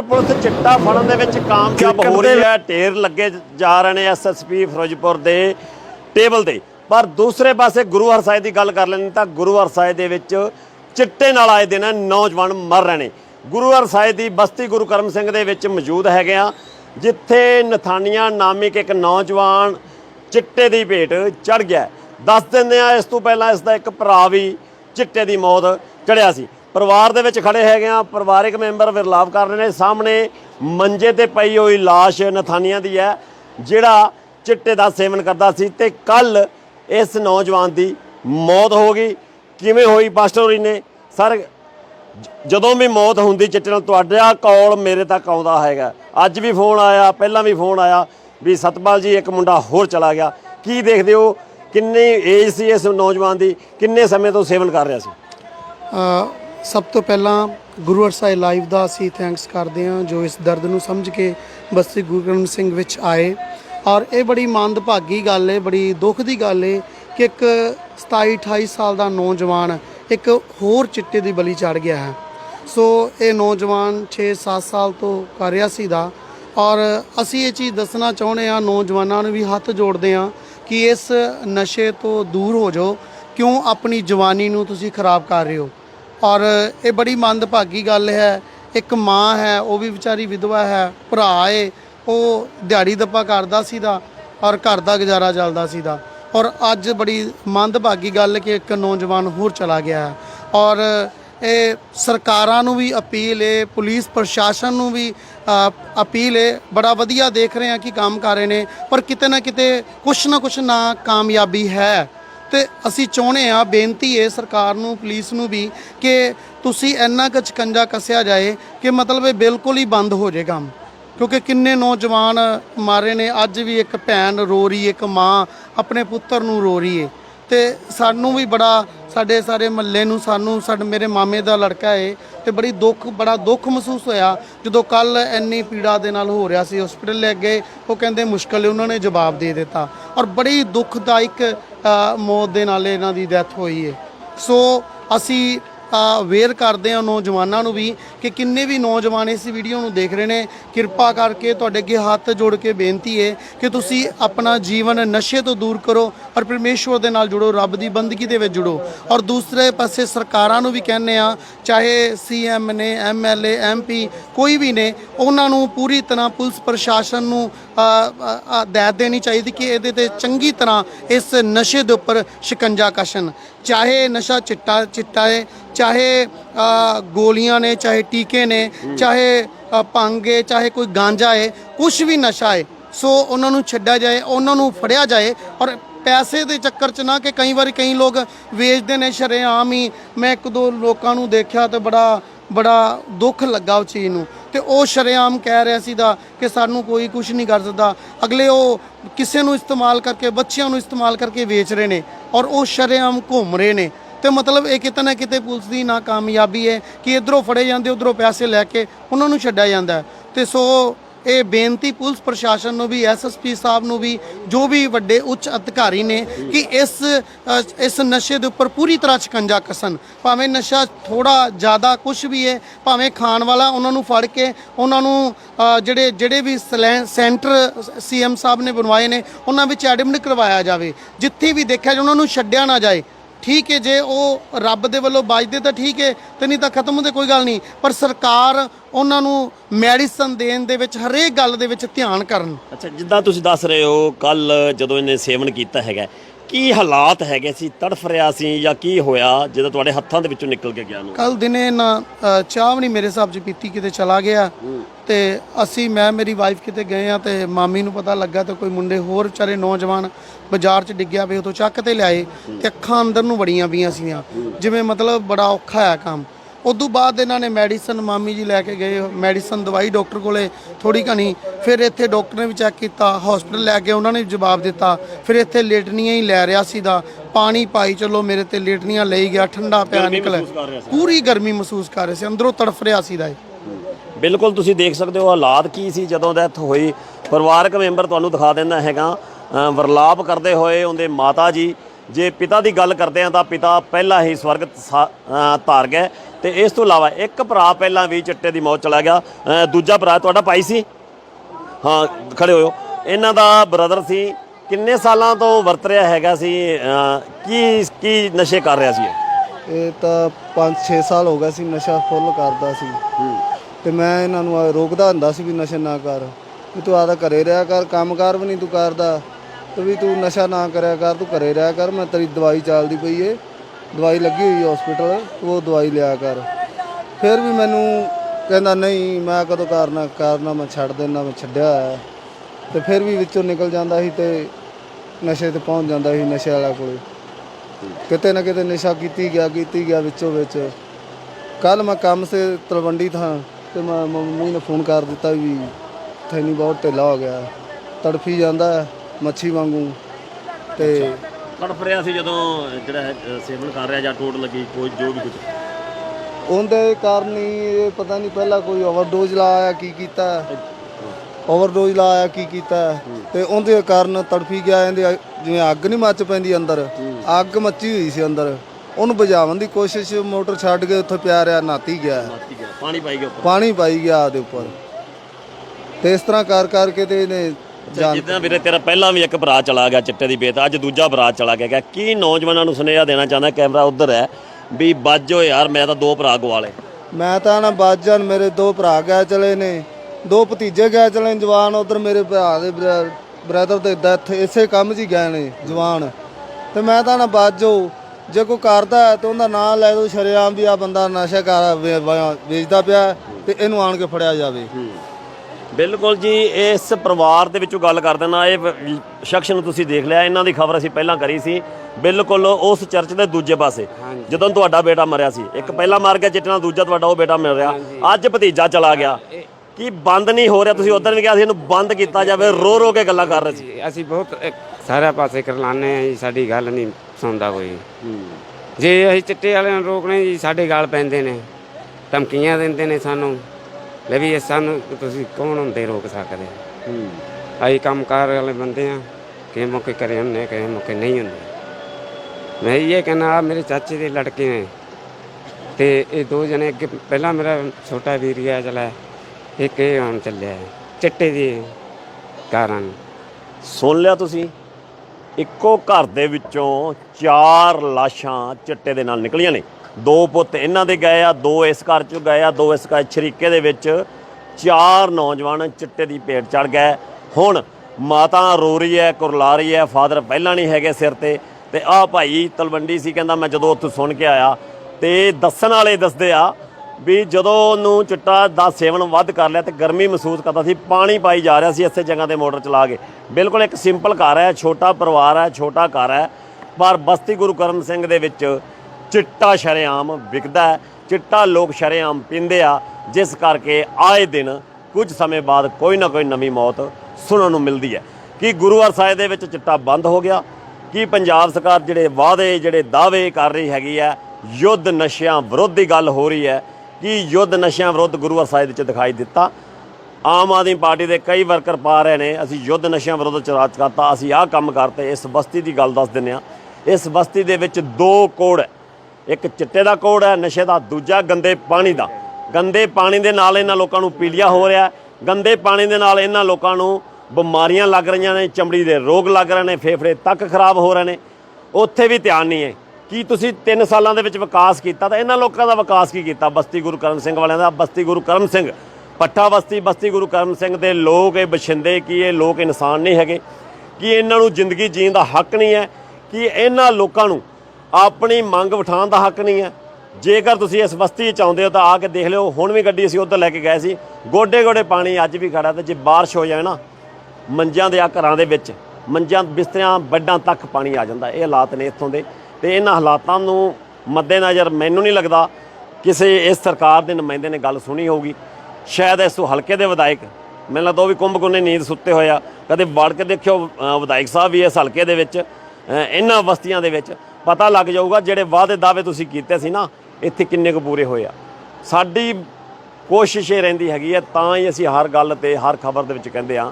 ਉਧਰ ਪੁਲਿਸ ਚਿੱਟਾ ਫੜਨ ਦੇ ਵਿੱਚ ਕਾਮਯਾਬ ਹੋ ਰਹੀ ਹੈ। ਢੇਰ ਲੱਗੇ ਜਾ ਰਹੇ ਨੇ ਐਸਐਸਪੀ ਫਿਰੋਜ਼ਪੁਰ ਦੇ ਟੇਬਲ ਤੇ। ਪਰ ਦੂਸਰੇ ਪਾਸੇ ਗੁਰੂ ਹਰਸਾਏ ਦੀ ਗੱਲ ਕਰ ਲੈਣੀ ਤਾਂ ਗੁਰੂ ਹਰਸਾਏ ਦੇ ਵਿੱਚ ਚਿੱਟੇ ਨਾਲ ਆਏ ਦਿਨ ਨੌਜਵਾਨ ਮਰ ਰਹੇ ਨੇ। ਗੁਰੂ ਹਰਸਾਏ ਦੀ ਬਸਤੀ ਗੁਰੂ ਕਰਮ ਸਿੰਘ ਦੇ ਵਿੱਚ ਮੌਜੂਦ ਹੈਗੇ ਆ ਜਿੱਥੇ ਨਥਾਨੀਆ ਨਾਮਿਕ ਇੱਕ ਨੌਜਵਾਨ ਚਿੱਟੇ ਦੀ ਭੇਟ ਚੜ ਗਿਆ। ਦੱਸ ਦਿੰਦੇ ਆ ਇਸ ਤੋਂ ਪਹਿਲਾਂ ਇਸ ਦਾ ਇੱਕ ਭਰਾ ਵੀ ਚਿੱਟੇ ਦੀ ਮੌਤ ਚੜਿਆ ਸੀ। ਪਰਿਵਾਰ ਦੇ ਵਿੱਚ ਖੜੇ ਹੈਗੇ ਆ, ਪਰਿਵਾਰਕ ਮੈਂਬਰ ਵਿਰਲਾਪ ਕਰ ਰਹੇ ਨੇ। ਸਾਹਮਣੇ ਮੰਜੇ ਤੇ ਪਈ ਹੋਈ ਲਾਸ਼ ਨਥਾਨੀਆਂ ਦੀ ਹੈ, ਜਿਹੜਾ ਚਿੱਟੇ ਦਾ ਸੇਵਨ ਕਰਦਾ ਸੀ ਤੇ ਕੱਲ ਇਸ ਨੌਜਵਾਨ ਦੀ ਮੌਤ ਹੋ ਗਈ। ਕਿਵੇਂ ਹੋਈ ਪਾਸਟਰ ਹੋਰੀ ਨੇ? ਸਰ, ਜਦੋਂ ਵੀ ਮੌਤ ਹੁੰਦੀ ਚਿੱਟੇ ਨਾਲ, ਤੁਹਾਡਾ ਕਾਲ ਮੇਰੇ ਤੱਕ ਆਉਂਦਾ ਹੈਗਾ। ਅੱਜ ਵੀ ਫੋਨ ਆਇਆ, ਪਹਿਲਾਂ ਵੀ ਫੋਨ ਆਇਆ ਵੀ ਸਤਪਾਲ ਜੀ, ਇੱਕ ਮੁੰਡਾ ਹੋਰ ਚਲਾ ਗਿਆ। ਕੀ ਦੇਖਦੇ ਹੋ? ਕਿੰਨੀ ਏਜ ਸੀ ਇਸ ਨੌਜਵਾਨ ਦੀ? ਕਿੰਨੇ ਸਮੇਂ ਤੋਂ ਸੇਵਨ ਕਰ ਰਿਹਾ ਸੀ? ਸਭ ਤੋਂ ਪਹਿਲਾਂ ਗੁਰੂ ਅਰਸਾਈ ਲਾਈਵ ਦਾ ਅਸੀਂ ਥੈਂਕਸ ਕਰਦੇ ਹਾਂ ਜੋ ਇਸ ਦਰਦ ਨੂੰ ਸਮਝ ਕੇ ਬਸਤੀ ਗੁਰੂ ਗ੍ਰੰਥ ਸਿੰਘ ਵਿੱਚ ਆਏ। ਔਰ ਇਹ ਬੜੀ ਮੰਦਭਾਗੀ ਗੱਲ ਹੈ, ਬੜੀ ਦੁੱਖ ਦੀ ਗੱਲ ਹੈ ਕਿ ਇੱਕ 27 28 ਸਾਲ ਦਾ ਨੌਜਵਾਨ ਇੱਕ ਹੋਰ ਚਿੱਟੇ ਦੀ ਬਲੀ ਚੜ ਗਿਆ ਹੈ। ਸੋ ਇਹ ਨੌਜਵਾਨ 6-7 ਸਾਲ ਤੋਂ ਕਰ ਰਿਹਾ ਸੀ ਦਾ ਔਰ ਅਸੀਂ ਇਹ ਚੀਜ਼ ਦੱਸਣਾ ਚਾਹੁੰਦੇ ਹਾਂ, ਨੌਜਵਾਨਾਂ ਨੂੰ ਵੀ ਹੱਥ ਜੋੜਦੇ ਹਾਂ ਕਿ ਇਸ ਨਸ਼ੇ ਤੋਂ ਦੂਰ ਹੋ ਜਾਓ। ਕਿਉਂ ਆਪਣੀ ਜਵਾਨੀ ਨੂੰ ਤੁਸੀਂ ਖਰਾਬ ਕਰ ਰਹੇ ਹੋ? ਔਰ ਇਹ ਬੜੀ ਮੰਦਭਾਗੀ ਗੱਲ ਹੈ। ਇੱਕ ਮਾਂ ਹੈ, ਉਹ ਵੀ ਵਿਚਾਰੀ ਵਿਧਵਾ ਹੈ, ਭਰਾ ਏ, ਉਹ ਦਿਹਾੜੀ ਦੱਪਾ ਕਰਦਾ ਸੀਦਾ ਔਰ ਘਰ ਦਾ ਗੁਜ਼ਾਰਾ ਚੱਲਦਾ ਸੀਦਾ। ਔਰ ਅੱਜ ਬੜੀ ਮੰਦਭਾਗੀ ਗੱਲ ਕਿ ਇੱਕ ਨੌਜਵਾਨ ਹੋਰ ਚਲਾ ਗਿਆ ਹੈ। ਔਰ ਇਹ ਸਰਕਾਰਾਂ ਨੂੰ ਵੀ ਅਪੀਲ ਏ, ਪੁਲਿਸ ਪ੍ਰਸ਼ਾਸਨ ਨੂੰ ਵੀ ਅਪੀਲ ਹੈ ਬੜਾ ਵਧੀਆ ਦੇਖ ਰਹੇ ਹਾਂ ਕਿ ਕੰਮ ਕਰ ਰਹੇ ਨੇ। ਪਰ ਕਿਤੇ ਨਾ ਕਿਤੇ ਕੁਛ ਨਾ ਕੁਛ ਨਾ ਕਾਮਯਾਬੀ ਹੈ। ਤੇ ਅਸੀਂ ਚਾਹੁੰਦੇ ਆ ਬੇਨਤੀ ਹੈ ਸਰਕਾਰ ਨੂੰ, ਪੁਲਿਸ ਨੂੰ ਵੀ ਕਿ ਤੁਸੀਂ ਇੰਨਾ ਕੁ ਚਕੰਜਾ ਕੱਸਿਆ ਜਾਏ ਕਿ ਮਤਲਬ ਇਹ ਬਿਲਕੁਲ ਹੀ ਬੰਦ ਹੋ ਜਾਏ ਕੰਮ। ਕਿਉਂਕਿ ਕਿੰਨੇ ਨੌਜਵਾਨ ਮਾਰੇ ਨੇ, ਅੱਜ ਵੀ ਇੱਕ ਭੈਣ ਰੋ ਰਹੀ ਇੱਕ ਮਾਂ ਆਪਣੇ ਪੁੱਤਰ ਨੂੰ ਰੋ ਰਹੀ ਹੈ। ਤੇ ਸਾਨੂੰ ਵੀ ਬੜਾ, ਸਾਡੇ ਸਾਰੇ ਮਹੱਲੇ ਨੂੰ, ਸਾਨੂੰ, ਸਾਡੇ ਮੇਰੇ ਮਾਮੇ ਦਾ ਲੜਕਾ ਏ, ਤੇ ਬੜੀ ਦੁੱਖ, ਬੜਾ ਦੁੱਖ ਮਹਿਸੂਸ ਹੋਇਆ ਜਦੋਂ ਕੱਲ ਇੰਨੀ ਪੀੜਾ ਦੇ ਨਾਲ ਹੋ ਰਿਹਾ ਸੀ। ਹਸਪੀਟਲ ਲੈ ਗਏ, ਉਹ ਕਹਿੰਦੇ ਮੁਸ਼ਕਲ ਉਹਨਾਂ ਨੇ ਜਵਾਬ ਦੇ ਦਿੱਤਾ। ਔਰ ਬੜੀ ਦੁੱਖਦਾਇਕ ਮੌਤ ਦੇ ਨਾਲ ਇਹਨਾਂ ਦੀ ਡੈਥ ਹੋਈ ਹੈ। ਸੋ ਅਸੀਂ ਅਵੇਅਰ ਕਰਦੇ ਹਾਂ ਨੌਜਵਾਨਾਂ ਨੂੰ ਵੀ ਕਿ ਕਿੰਨੇ ਵੀ ਨੌਜਵਾਨ ਇਸ ਵੀਡੀਓ ਨੂੰ ਦੇਖ ਰਹੇ ਨੇ। ਕਿਰਪਾ ਕਰਕੇ ਤੁਹਾਡੇ ਅੱਗੇ ਹੱਥ ਜੋੜ ਕੇ ਬੇਨਤੀ ਹੈ ਕਿ ਤੁਸੀਂ ਆਪਣਾ ਜੀਵਨ ਨਸ਼ੇ ਤੋਂ ਦੂਰ ਕਰੋ ਔਰ ਪਰਮੇਸ਼ਵਰ ਦੇ ਨਾਲ ਜੁੜੋ, ਰੱਬ ਦੀ ਬੰਦਗੀ ਦੇ ਵਿੱਚ ਜੁੜੋ। ਔਰ ਦੂਸਰੇ ਪਾਸੇ ਸਰਕਾਰਾਂ ਨੂੰ ਵੀ ਕਹਿੰਦੇ ਆ ਚਾਹੇ ਸੀਐਮ ਨੇ ਐਮਐਲਏ ਐਮਪੀ ਕੋਈ ਵੀ ਨੇ, ਉਹਨਾਂ ਨੂੰ ਪੂਰੀ ਤਰ੍ਹਾਂ ਪੁਲਿਸ ਪ੍ਰਸ਼ਾਸਨ ਨੂੰ ਹਦਾਇਤ ਦੇਣੀ ਚਾਹੀਦੀ ਕਿ ਇਹਦੇ ਤੇ ਚੰਗੀ ਤਰ੍ਹਾਂ ਇਸ ਨਸ਼ੇ ਦੇ ਉੱਪਰ ਸ਼ਿਕੰਜਾ ਕਸ਼ਣ ਚਾਹੇ ਨਸ਼ਾ ਚਿੱਟਾ ਚਿੱਟਾ ਹੈ ਚਾਹੇ ਗੋਲੀਆਂ ਨੇ ਚਾਹੇ ਟੀਕੇ ਨੇ ਚਾਹੇ ਹੈ ਚਾਹੇ ਕੋਈ ਗਾਂਜਾ ਹੈ ਕੁਝ ਵੀ ਨਸ਼ਾ ਹੈ ਸੋ ਉਹਨਾਂ ਨੂੰ ਛੱਡਿਆ ਜਾਏ ਉਹਨਾਂ ਨੂੰ ਫੜਿਆ ਜਾਏ ਔਰ ਪੈਸੇ ਦੇ ਚੱਕਰ 'ਚ ਨਾ ਕਿ ਕਈ ਵਾਰੀ ਕਈ ਲੋਕ ਵੇਚਦੇ ਨੇ ਸ਼ਰੇਆਮ ਹੀ ਮੈਂ ਇੱਕ ਦੋ ਲੋਕਾਂ ਨੂੰ ਦੇਖਿਆ ਤੇ ਬੜਾ ਬੜਾ ਦੁੱਖ ਲੱਗਾ ਉਹ ਚੀਜ਼ ਨੂੰ। ਤੇ ਉਹ ਸ਼ਰੇਆਮ ਕਹਿ ਰਿਹਾ ਸੀ ਦਾ ਕਿ ਸਾਨੂੰ ਕੋਈ ਕੁਝ ਨਹੀਂ ਕਰ ਸਕਦਾ। ਅਗਲੇ ਉਹ ਕਿਸੇ ਨੂੰ ਇਸਤੇਮਾਲ ਕਰਕੇ ਬੱਚਿਆਂ ਨੂੰ ਇਸਤੇਮਾਲ ਕਰਕੇ ਵੇਚ ਰਹੇ ਨੇ ਔਰ ਉਹ ਸ਼ਰੇਆਮ ਘੁੰਮ ਰਹੇ ਨੇ। ਤੇ ਮਤਲਬ ਇਹ ਕਿਤੇ ਨਾ ਕਿਤੇ ਪੁਲਿਸ ਦੀ ਨਾਕਾਮਯਾਬੀ ਹੈ ਕਿ ਇਧਰੋਂ ਫੜੇ ਜਾਂਦੇ, ਉਧਰੋਂ ਪੈਸੇ ਲੈ ਕੇ ਉਹਨਾਂ ਨੂੰ ਛੱਡਿਆ ਜਾਂਦਾ ਹੈ। ਤੇ ਸੋ ਇਹ ਬੇਨਤੀ ਪੁਲਿਸ ਪ੍ਰਸ਼ਾਸਨ ਨੂੰ ਵੀ ਐਸਐਸਪੀ ਸਾਹਿਬ ਨੂੰ ਵੀ, ਜੋ ਵੀ ਵੱਡੇ ਉੱਚ ਅਧਿਕਾਰੀ ਨੇ ਕਿ ਇਸ ਇਸ ਨਸ਼ੇ ਦੇ ਉੱਪਰ ਪੂਰੀ ਤਰ੍ਹਾਂ ਸ਼ਿਕੰਜਾ ਕਸਣ। ਭਾਵੇਂ ਨਸ਼ਾ ਥੋੜਾ ਜ਼ਿਆਦਾ ਕੁਝ ਵੀ ਹੈ, ਭਾਵੇਂ ਖਾਣ ਵਾਲਾ ਉਹਨਾਂ ਨੂੰ ਫੜ ਕੇ ਉਹਨਾਂ ਨੂੰ ਜਿਹੜੇ ਜਿਹੜੇ ਵੀ ਸਲੈ- ਸੈਂਟਰ ਸੀਐਮ ਸਾਹਿਬ ਨੇ ਬਣਵਾਏ ਨੇ, ਉਹਨਾਂ ਵਿੱਚ ਐਡਮਿਟ ਕਰਵਾਇਆ ਜਾਵੇ। ਜਿੱਥੇ ਵੀ ਦੇਖਿਆ ਜਾ ਉਹਨਾਂ ਨੂੰ ਛੱਡਿਆ ਨਾ ਜਾਏ। ਠੀਕ ਹੈ ਜੇ ਉਹ ਰੱਬ ਦੇ ਵੱਲੋਂ ਬਾਜਦੇ ਤਾਂ ਠੀਕ ਹੈ ਤੇ ਨਹੀਂ ਤਾਂ ਖਤਮ ਹੁੰਦੇ ਕੋਈ ਗੱਲ ਨਹੀਂ। ਪਰ ਸਰਕਾਰ ਉਹਨਾਂ ਨੂੰ ਮੈਡੀਸਨ ਦੇਣ ਦੇ ਵਿੱਚ ਹਰੇਕ ਗੱਲ ਦੇ ਵਿੱਚ ਧਿਆਨ ਕਰਨ। ਅੱਛਾ ਜਿੱਦਾਂ ਤੁਸੀਂ ਦੱਸ ਰਹੇ ਹੋ ਕੱਲ ਜਦੋਂ ਇਹਨੇ ਸੇਵਨ ਕੀਤਾ ਹੈਗਾ ਕੀ ਹਾਲਾਤ ਹੈਗੇ ਸੀ? ਤੜਫ ਰਿਹਾ ਸੀ ਜਾਂ ਕੀ ਹੋਇਆ ਜਦੋਂ ਤੁਹਾਡੇ ਹੱਥਾਂ ਦੇ ਵਿੱਚੋਂ ਨਿਕਲ ਕੇ ਗਿਆ ਨੂੰ ਕੱਲ ਦਿਨੇ ਨਾ ਅ, ਚਾਹ ਵੀ ਨਹੀਂ ਮੇਰੇ ਹਿਸਾਬ 'ਚ ਪੀਤੀ ਕਿਤੇ ਚਲਾ ਗਿਆ। ਤੇ ਅਸੀਂ ਮੈਂ ਮੇਰੀ ਵਾਈਫ ਕਿਤੇ ਗਏ ਆ ਤੇ ਮਾਮੀ ਨੂੰ ਪਤਾ ਲੱਗਾ ਤੇ ਕੋਈ ਮੁੰਡੇ ਹੋਰ ਵਿਚਾਰੇ ਨੌਜਵਾਨ ਬਾਜ਼ਾਰ 'ਚ ਡਿੱਗਿਆ ਪਏ ਉਤੋਂ ਚੱਕ ਤੇ ਲਿਆਏ ਤੇ ਅੱਖਾਂ ਅੰਦਰ ਨੂੰ ਬੜੀਆਂ ਪਈਆਂ ਸੀਆਂ। ਜਿਵੇਂ ਮਤਲਬ ਬੜਾ ਔਖਾ ਹੈ ਕੰਮ। ਉਦੋਂ ਬਾਅਦ ਇਹਨਾਂ ਨੇ ਮੈਡੀਸਨ ਮਾਮੀ ਜੀ ਲੈ ਕੇ ਗਏ ਮੈਡੀਸਨ ਦਵਾਈ ਡਾਕਟਰ ਕੋਲੇ ਥੋੜੀ ਘਣੀ। ਫਿਰ ਇੱਥੇ ਡਾਕਟਰ ਨੇ ਵੀ ਚੈੱਕ ਕੀਤਾ ਹਸਪੀਟਲ ਲੈ ਕੇ ਉਹਨਾਂ ਨੇ ਜਵਾਬ ਦਿੱਤਾ। ਫਿਰ ਇੱਥੇ ਲੇਟਨੀਆਂ ਹੀ ਲੈ ਰਿਹਾ ਸੀ ਦਾ ਪਾਣੀ ਪਾਈ ਚਲੋ ਮੇਰੇ ਤੇ ਲੇਟਨੀਆਂ ਲਈ ਗਿਆ ਠੰਡਾ ਪਿਆ ਨਿਕਲਿਆ। ਪੂਰੀ ਗਰਮੀ ਮਹਿਸੂਸ ਕਰ ਰਹੇ ਸੀ ਅੰਦਰੋਂ ਤੜਫ ਰਿਹਾ ਸੀ ਦਾ ਇਹ। ਬਿਲਕੁਲ ਤੁਸੀਂ ਦੇਖ ਸਕਦੇ ਹੋ ਹਾਲਾਤ ਕੀ ਸੀ ਜਦੋਂ ਡੈਥ ਹੋਈ। ਪਰਿਵਾਰਕ ਮੈਂਬਰ ਤੁਹਾਨੂੰ ਦਿਖਾ ਦਿੰਦਾ ਹੈਗਾ ਵਰਲਾਪ ਕਰਦੇ ਹੋਏ ਉਹਦੇ ਮਾਤਾ ਜੀ। ਜੇ ਪਿਤਾ ਦੀ ਗੱਲ ਕਰਦੇ ਆ ਤਾਂ ਪਿਤਾ ਪਹਿਲਾਂ ਹੀ ਸਵਰਗਤ ਸਾ- ਅ, ਧਾਰ ਗਏ। ਤੇ ਇਸ ਤੋਂ ਇਲਾਵਾ ਇੱਕ ਭਰਾ ਪਹਿਲਾਂ ਵੀ ਚਿੱਟੇ ਦੀ ਮੌਤ ਚਲਾ ਗਿਆ। ਦੂਜਾ ਭਰਾ ਤੁਹਾਡਾ ਭਾਈ ਸੀ? ਹਾਂ ਖੜੇ ਹੋਇਓ। ਇਹਨਾਂ ਦਾ ਬ੍ਰਦਰ ਸੀ। ਕਿੰਨੇ ਸਾਲਾਂ ਤੋਂ ਵਰਤ ਰਿਹਾ ਹੈਗਾ ਸੀ? ਕੀ ਕੀ ਨਸ਼ੇ ਕਰ ਰਿਹਾ ਸੀ ਇਹ? ਤਾਂ 5-6 ਸਾਲ ਹੋ ਗਏ ਸੀ ਨਸ਼ਾ ਫੁੱਲ ਕਰਦਾ ਸੀ। ਤੇ ਮੈਂ ਇਹਨਾਂ ਨੂੰ ਆ ਰੋਕਦਾ ਹੁੰਦਾ ਸੀ ਵੀ ਨਸ਼ਾ ਨਾ ਕਰ। ਵੀ ਤੂੰ ਆਦਾ ਘਰੇ ਰਿਹਾ ਕਰ, ਕੰਮਕਾਰ ਵੀ ਨਹੀਂ ਤੂੰ ਕਰਦਾ। ਤੇ ਵੀ ਤੂੰ ਨਸ਼ਾ ਨਾ ਕਰਿਆ ਕਰ, ਤੂੰ ਘਰੇ ਰਿਹਾ ਕਰ। ਮੈਂ ਤੇਰੀ ਦਵਾਈ ਚੱਲਦੀ ਪਈ ਏ। ਦਵਾਈ ਲੱਗੀ ਹੋਈ ਹਸਪੀਟਲ ਤੂੰ ਉਹ ਦਵਾਈ ਲਿਆ ਕਰ। ਫਿਰ ਵੀ ਮੈਨੂੰ ਕਹਿੰਦਾ, ਨਹੀਂ, ਮੈਂ ਕਦੋਂ ਕਰਨਾ ਕਰਨਾ ਮੈਂ ਛੱਡ ਦੇਣਾ ਮੈਂ ਛੱਡਿਆ ਹੋਇਆ। ਤੇ ਫਿਰ ਵੀ ਵਿੱਚੋਂ ਨਿਕਲ ਜਾਂਦਾ ਸੀ ਤੇ ਨਸ਼ੇ ਤੇ ਪਹੁੰਚ ਜਾਂਦਾ ਸੀ ਨਸ਼ੇ ਵਾਲਾ ਕੋਲੇ। ਕਿਤੇ ਨਾ ਕਿਤੇ ਨਸ਼ਾ ਕੀਤੀ ਗਿਆ ਕੀਤੀ ਗਿਆ ਵਿੱਚੋਂ ਵਿੱਚ। ਕੱਲ ਮੈਂ ਕੰਮ ਸੇ ਤਲਵੰਡੀ ਥਾਂ ਤੇ ਮੈਂ ਮੰਮੀ ਨੂੰ ਫੋਨ ਕਰ ਦਿੱਤਾ ਵੀ ਥੈਨੀ ਬਹੁਤ ਢਿੱਲਾ ਹੋ ਗਿਆ ਤੜਫੀ ਜਾਂਦਾ ਹੈ, ਮੱਛੀ ਵਾਂਗੂ ਤੇ ਤੜਫ ਰਿਹਾ ਸੀ ਜਦੋਂ ਜਿਹੜਾ ਹੈ, ਅ, ਸੇਵਨ ਕਰ ਰਿਹਾ ਜਾਂ ਟੋਟ ਲੱਗੀ ਕੋਈ ਜੋ ਵੀ ਕੁਝ ਉਹਦੇ ਕਾਰਨ ਹੀ ਇਹ ਪਤਾ ਨਹੀਂ ਪਹਿਲਾਂ ਕੋਈ ਓਵਰਡੋਜ਼ ਲਾਇਆ ਕੀ ਕੀਤਾ ਓਵਰਡੋਜ਼ ਲਾਇਆ ਕੀ ਕੀਤਾ ਤੇ ਉਹਦੇ ਕਾਰਨ ਤੜਫੀ ਗਿਆ ਇਹਦੇ ਜਿਵੇਂ ਅੱਗ ਨਹੀਂ ਮੱਚ ਪੈਂਦੀ ਅੰਦਰ ਅੱਗ ਮੱਚੀ ਹੋਈ ਸੀ ਅੰਦਰ। ਉਹਨੂੰ ਬੁਝਾਉਣ ਦੀ ਕੋਸ਼ਿਸ਼ ਮੋਟਰ ਛੱਡ ਕੇ ਉੱਥੇ ਪਿਆ ਰਿਹਾ ਨਾਤੀ ਗਿਆ। ਮਾਤੀ ਗਿਆ ਪਾਣੀ ਪਾਈ ਗਿਆ ਉੱਪਰ? ਪਾਣੀ ਪਾਈ ਗਿਆ ਉਹਦੇ ਉੱਪਰ। ਤੇ ਇਸ ਤਰ੍ਹਾਂ ਕਰ ਕਰਕੇ ਤੇ ਇਹਨੇ ਜਾਨ ਜਿੱਦਾਂ ਵੀਰੇ ਤੇਰਾ ਪਹਿਲਾਂ ਵੀ ਇੱਕ ਭਰਾ ਚਲਾ ਗਿਆ ਚਿੱਟੇ ਦੀ ਬੇਤ ਅੱਜ ਦੂਜਾ ਭਰਾ ਚਲਾ ਗਿਆ ਗਿਆ। ਕੀ ਨੌਜਵਾਨਾਂ ਨੂੰ ਸੁਨੇਹਾ ਦੇਣਾ ਚਾਹੁੰਦਾ ਕੈਮਰਾ ਉਧਰ ਹੈ ਵੀ ਬਾਜੋ ਯਾਰ ਮੈਂ ਤਾਂ ਦੋ ਭਰਾ ਗਵਾਲੇ। ਮੈਂ ਤਾਂ ਨਾ ਬਾਜਨ ਮੇਰੇ ਦੋ ਭਰਾ ਗਏ ਚਲੇ ਨੇ ਦੋ ਭਤੀਜੇ ਗਏ ਚਲੇ ਨੇ ਜਵਾਨ ਉਧਰ ਮੇਰੇ ਭਰਾ ਦੇ ਬ੍ਰਦਰ ਦੇ ਡੈਥ ਇਸੇ ਕੰਮ 'ਚ ਹੀ ਗਏ ਨੇ ਜਵਾਨ। ਤੇ ਮੈਂ ਤਾਂ ਨਾ ਬਾਜੋ ਜੇ ਕੋਈ ਕਰਦਾ ਹੈ ਤੇ ਉਹਦਾ ਨਾਂ ਲੈ ਦੋ ਸ਼ਰੇਆਮ ਵੀ ਆ ਬੰਦਾ ਨਸ਼ਾ ਕਰ ਵੇਚਦਾ ਪਿਆ ਤੇ ਇਹਨੂੰ ਆਣ ਕੇ ਫੜਿਆ ਜਾਵੇ। ਬਿਲਕੁਲ ਜੀ ਇਸ ਪਰਿਵਾਰ ਦੇ ਵਿੱਚੋਂ ਗੱਲ ਕਰ ਦੇਣਾ ਇਹ ਸ਼ਖਸ ਨੂੰ ਤੁਸੀਂ ਦੇਖ ਲਿਆ ਇਹਨਾਂ ਦੀ ਖਬਰ ਅਸੀਂ ਪਹਿਲਾਂ ਕਰੀ ਸੀ। ਬਿਲਕੁਲ ਉਸ ਚਰਚ ਦੇ ਦੂਜੇ ਪਾਸੇ ਜਦੋਂ ਤੁਹਾਡਾ ਬੇਟਾ ਮਰਿਆ ਸੀ ਇੱਕ ਪਹਿਲਾਂ ਮਰ ਗਿਆ ਚਿੱਟੇ ਨਾਲ ਦੂਜਾ ਤੁਹਾਡਾ ਉਹ ਬੇਟਾ ਮਿਲ ਰਿਹਾ ਅੱਜ ਭਤੀਜਾ ਚਲਾ ਗਿਆ। ਕੀ ਬੰਦ ਨਹੀਂ ਹੋ ਰਿਹਾ? ਤੁਸੀਂ ਉਦੋਂ ਵੀ ਕਿਹਾ ਸੀ ਇਹਨੂੰ ਬੰਦ ਕੀਤਾ ਜਾਵੇ ਰੋ ਰੋ ਕੇ ਗੱਲਾਂ ਕਰ ਰਹੇ ਸੀ। ਅਸੀਂ ਬਹੁਤ ਸਾਰਾ ਪਾਸੇ ਕਰਲਾਨੇ ਆ ਜੀ ਸਾਡੀ ਗੱਲ ਨਹੀਂ ਸੁਣਦਾ ਕੋਈ। ਜੇ ਅਸੀਂ ਚਿੱਟੇ ਵਾਲਿਆਂ ਨੂੰ ਰੋਕਣੇ ਜੀ ਸਾਡੇ ਗਾਲ ਪੈਂਦੇ ਨੇ। ਧਮਕੀਆਂ ਦਿੰਦੇ ਨੇ ਸਾਨੂੰ। ਲੈ ਵੀ ਇਹ ਸਾਨੂੰ ਤੁਸੀਂ ਕੌਣ ਹੁੰਦੇ ਰੋਕ ਸਕਦੇ? ਅਸੀਂ ਕੰਮਕਾਰ ਵਾਲੇ ਬੰਦੇ ਆ ਕਿਸੇ ਮੌਕੇ ਕਰੇ ਹੁੰਦੇ ਕਿਸੇ ਮੌਕੇ ਨਹੀਂ ਹੁੰਦੇ। ਮੈਂ ਇਹ ਕਹਿੰਦਾ ਆ ਮੇਰੇ ਚਾਚੇ ਦੇ ਲੜਕੇ ਨੇ। ਤੇ ਇਹ ਦੋ ਜਣੇ ਅੱਗੇ ਪਹਿਲਾਂ ਮੇਰਾ ਛੋਟਾ ਵੀਰ ਗਿਆ ਚਲਾ ਇੱਕ ਇਹ ਹੁਣ ਚੱਲਿਆ ਚਿੱਟੇ ਦੀ ਕਾਰਨ ਸੁਣ ਲਿਆ ਤੁਸੀਂ? ਇੱਕੋ ਘਰ ਦੇ ਵਿੱਚੋਂ ਚਾਰ ਲਾਸ਼ਾਂ ਚਿੱਟੇ ਦੇ ਨਾਲ ਨਿਕਲੀਆਂ ਨੇ। ਦੋ ਪੁੱਤ ਇਹਨਾਂ ਦੇ ਗਏ ਆ, ਦੋ ਇਸ ਘਰ 'ਚੋਂ ਗਏ ਆ, ਦੋ ਇਸ ਘਰ ਸ਼ਰੀਕੇ ਦੇ ਵਿੱਚ ਚਾਰ ਨੌਜਵਾਨ ਚਿੱਟੇ ਦੀ ਭੇਟ ਚੜ ਗਏ। ਹੁਣ ਮਾਤਾ ਰੋ ਰਹੀ ਹੈ, ਕੁਰਲਾ ਰਹੀ ਹੈ, ਫਾਦਰ ਪਹਿਲਾਂ ਨਹੀਂ ਹੈਗੇ ਸਿਰ ਤੇ। ਤੇ ਆਹ ਭਾਈ ਤਲਵੰਡੀ ਸੀ, ਕਹਿੰਦਾ ਮੈਂ ਜਦੋਂ ਉੱਥੇ ਸੁਣ ਕੇ ਆਇਆ ਤੇ ਦੱਸਣ ਵਾਲੇ ਦੱਸਦੇ ਆ ਵੀ ਜਦੋਂ ਉਹਨੂੰ ਚਿੱਟਾ ਦਾ ਸੇਵਨ ਵੱਧ ਕਰ ਲਿਆ ਤੇ ਗਰਮੀ ਮਹਿਸੂਸ ਕਰਦਾ ਸੀ, ਪਾਣੀ ਪਾਈ ਜਾ ਰਿਹਾ ਸੀ ਇਸੇ ਜਗ੍ਹਾ ਤੇ ਮੋਟਰ ਚਲਾ ਕੇ। ਬਿਲਕੁਲ ਇੱਕ ਸਿੰਪਲ ਘਰ ਹੈ, ਛੋਟਾ ਪਰਿਵਾਰ ਹੈ, ਛੋਟਾ ਘਰ ਹੈ, ਪਰ ਬਸਤੀ ਗੁਰੂ ਕਰਮ ਸਿੰਘ ਦੇ ਵਿੱਚ ਚਿੱਟਾ ਸ਼ਰੇਆਮ ਵਿਕਦਾ ਹੈ, ਚਿੱਟਾ ਲੋਕ ਸ਼ਰੇਆਮ ਪੀਂਦੇ ਆ, ਜਿਸ ਕਰਕੇ ਆਏ ਦਿਨ ਕੁਝ ਸਮੇਂ ਬਾਅਦ ਕੋਈ ਨਾ ਕੋਈ ਨਵੀਂ ਮੌਤ ਸੁਣਨ ਨੂੰ ਮਿਲਦੀ ਹੈ। ਕਿ ਗੁਰੂ ਸਾਹਿਬ ਦੇ ਵਿੱਚ ਚਿੱਟਾ ਬੰਦ ਹੋ ਗਿਆ? ਕੀ ਪੰਜਾਬ ਸਰਕਾਰ ਜਿਹੜੇ ਵਾਅਦੇ, ਜਿਹੜੇ ਦਾਅਵੇ ਕਰ ਰਹੀ ਹੈਗੀ ਹੈ, ਯੁੱਧ ਨਸ਼ਿਆਂ ਵਿਰੁੱਧ ਦੀ ਗੱਲ ਹੋ ਰਹੀ ਹੈ ਕੀ ਯੁੱਧ ਨਸ਼ਿਆਂ ਵਿਰੁੱਧ ਗੁਰੂਵਰ ਸਾਹਿਬ ਵਿੱਚ ਦਿਖਾਈ ਦਿੱਤਾ। ਆਮ ਆਦਮੀ ਪਾਰਟੀ ਦੇ ਕਈ ਵਰਕਰ ਪਾ ਰਹੇ ਨੇ, ਅਸੀਂ ਯੁੱਧ ਨਸ਼ਿਆਂ ਵਿਰੁੱਧ ਚਰਾਜ ਕਰਤਾ, ਅਸੀਂ ਆਹ ਕੰਮ ਕਰਤੇ, ਇਸ ਬਸਤੀ ਦੀ ਗੱਲ ਦੱਸ ਦਿੰਦੇ ਆ ਇਸ ਬਸਤੀ ਦੇ ਵਿੱਚ ਦੋ ਕੋੜ ਹੈ। ਇੱਕ ਚਿੱਟੇ ਦਾ ਕੋੜ ਹੈ, ਨਸ਼ੇ ਦਾ, ਦੂਜਾ ਗੰਦੇ ਪਾਣੀ ਦਾ। ਗੰਦੇ ਪਾਣੀ ਦੇ ਨਾਲ ਇਹਨਾਂ ਲੋਕਾਂ ਨੂੰ ਪੀਲੀਆ ਹੋ ਰਿਹਾ ਗੰਦੇ ਪਾਣੀ ਦੇ ਨਾਲ ਇਹਨਾਂ ਲੋਕਾਂ ਨੂੰ ਬਿਮਾਰੀਆਂ ਲੱਗ ਰਹੀਆਂ ਨੇ, ਚਮੜੀ ਦੇ ਰੋਗ ਲੱਗ ਰਹੇ ਨੇ, ਫੇਫੜੇ ਤੱਕ ਖਰਾਬ ਹੋ ਰਹੇ ਨੇ। ਉੱਥੇ ਵੀ ਧਿਆਨ ਨਹੀਂ ਹੈ। ਕੀ ਤੁਸੀਂ 3 ਸਾਲਾਂ ਦੇ ਵਿੱਚ ਵਿਕਾਸ ਕੀਤਾ ਤਾਂ ਇਹਨਾਂ ਲੋਕਾਂ ਦਾ ਵਿਕਾਸ ਕੀ ਕੀਤਾ? ਬਸਤੀ ਗੁਰੂ ਕਰਮ ਸਿੰਘ ਵਾਲਿਆਂ ਦਾ, ਬਸਤੀ ਗੁਰੂ ਕਰਮ ਸਿੰਘ। ਪੱਠਾ ਬਸਤੀ ਬਸਤੀ ਗੁਰੂ ਕਰਮ ਸਿੰਘ ਦੇ ਲੋਕ ਇਹ ਬਛਿੰਦੇ ਕੀ ਇਹ ਲੋਕ ਇਨਸਾਨ ਨਹੀਂ ਹੈਗੇ, ਕੀ ਇਹਨਾਂ ਨੂੰ ਜ਼ਿੰਦਗੀ ਜੀਣ ਦਾ ਹੱਕ ਨਹੀਂ ਹੈ, ਕੀ ਇਹਨਾਂ ਲੋਕਾਂ ਨੂੰ ਆਪਣੀ ਮੰਗ ਉਠਾਉਣ ਦਾ ਹੱਕ ਨਹੀਂ ਹੈ। ਜੇਕਰ ਤੁਸੀਂ ਇਸ ਬਸਤੀ 'ਚ ਆਉਂਦੇ ਹੋ ਤਾਂ ਆ ਕੇ ਦੇਖ ਲਿਓ, ਹੁਣ ਵੀ ਗੱਡੀ ਅਸੀਂ ਉੱਧਰ ਲੈ ਕੇ ਗਏ ਸੀ। ਗੋਡੇ ਗੋਡੇ ਪਾਣੀ ਅੱਜ ਵੀ ਖੜਾ ਤੇ ਜੇ ਬਾਰਿਸ਼ ਹੋ ਜਾਏ ਨਾ ਮੰਜਾਂ ਦੇ ਆ ਘਰਾਂ ਦੇ ਵਿੱਚ ਮੰਜਾਂ ਬਿਸਤਰਿਆਂ ਵੱਡਾਂ ਤੱਕ ਪਾਣੀ ਆ ਜਾਂਦਾ। ਇਹ ਹਾਲਾਤ ਨੇ ਇੱਥੋਂ ਦੇ। ਤੇ ਇਹਨਾਂ ਹਾਲਾਤਾਂ ਨੂੰ ਮੱਦੇਨਜ਼ਰ ਮੈਨੂੰ ਨਹੀਂ ਲੱਗਦਾ ਕਿਸੇ ਇਸ ਸਰਕਾਰ ਦੇ ਨੁਮਾਇੰਦੇ ਨੇ ਗੱਲ ਸੁਣੀ ਹੋਊਗੀ। ਸ਼ਾਇਦ ਇਸ ਹਲਕੇ ਦੇ ਵਿਧਾਇਕ, ਮੈਨੂੰ ਲੱਗਦਾ ਉਹ ਵੀ ਕੁੰਭਕੁੰਨੇ ਨੀਂਦ ਸੁੱਤੇ ਹੋਏ ਆ। ਕਦੇ ਵੜ ਕੇ ਦੇਖਿਓ ਵਿਧਾਇਕ ਸਾਹਿਬ ਵੀ ਇਸ ਹਲਕੇ ਦੇ ਵਿੱਚ ਇਹਨਾਂ ਬਸਤੀਆਂ ਦੇ ਵਿੱਚ ਪਤਾ ਲੱਗ ਜਾਊਗਾ ਜਿਹੜੇ ਵਾਅਦੇ ਦਾਅਵੇ ਤੁਸੀਂ ਕੀਤੇ ਸੀ ਨਾ, ਇੱਥੇ ਕਿੰਨੇ ਕੁ ਪੂਰੇ ਹੋਏ ਆ। ਸਾਡੀ ਕੋਸ਼ਿਸ਼ ਇਹ ਰਹਿੰਦੀ ਹੈਗੀ ਹੈ, ਤਾਂ ਹੀ ਅਸੀਂ ਹਰ ਗੱਲ ਤੇ, ਹਰ ਖਬਰ ਦੇ ਵਿੱਚ ਕਹਿੰਦੇ ਆ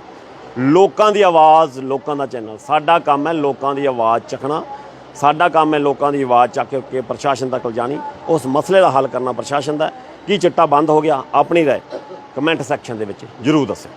ਲੋਕਾਂ ਦੀ ਆਵਾਜ਼ ਲੋਕਾਂ ਦਾ ਚੈਨਲ, ਸਾਡਾ ਕੰਮ ਹੈ ਲੋਕਾਂ ਦੀ ਆਵਾਜ਼ ਚੱਕਣਾ। ਸਾਡਾ ਕੰਮ ਹੈ ਲੋਕਾਂ ਦੀ ਆਵਾਜ਼ ਚੱਕ ਕੇ ਪ੍ਰਸ਼ਾਸਨ ਤੱਕ ਲਿਜਾਣੀ। ਉਸ ਮਸਲੇ ਦਾ ਹੱਲ ਕਰਨਾ ਪ੍ਰਸ਼ਾਸਨ ਦਾ ਕੀ ਚਿੱਟਾ ਬੰਦ ਹੋ ਗਿਆ? ਆਪਣੀ ਰਾਏ ਕਮੈਂਟ ਸੈਕਸ਼ਨ ਦੇ ਵਿੱਚ ਜਰੂਰ ਦੱਸੋ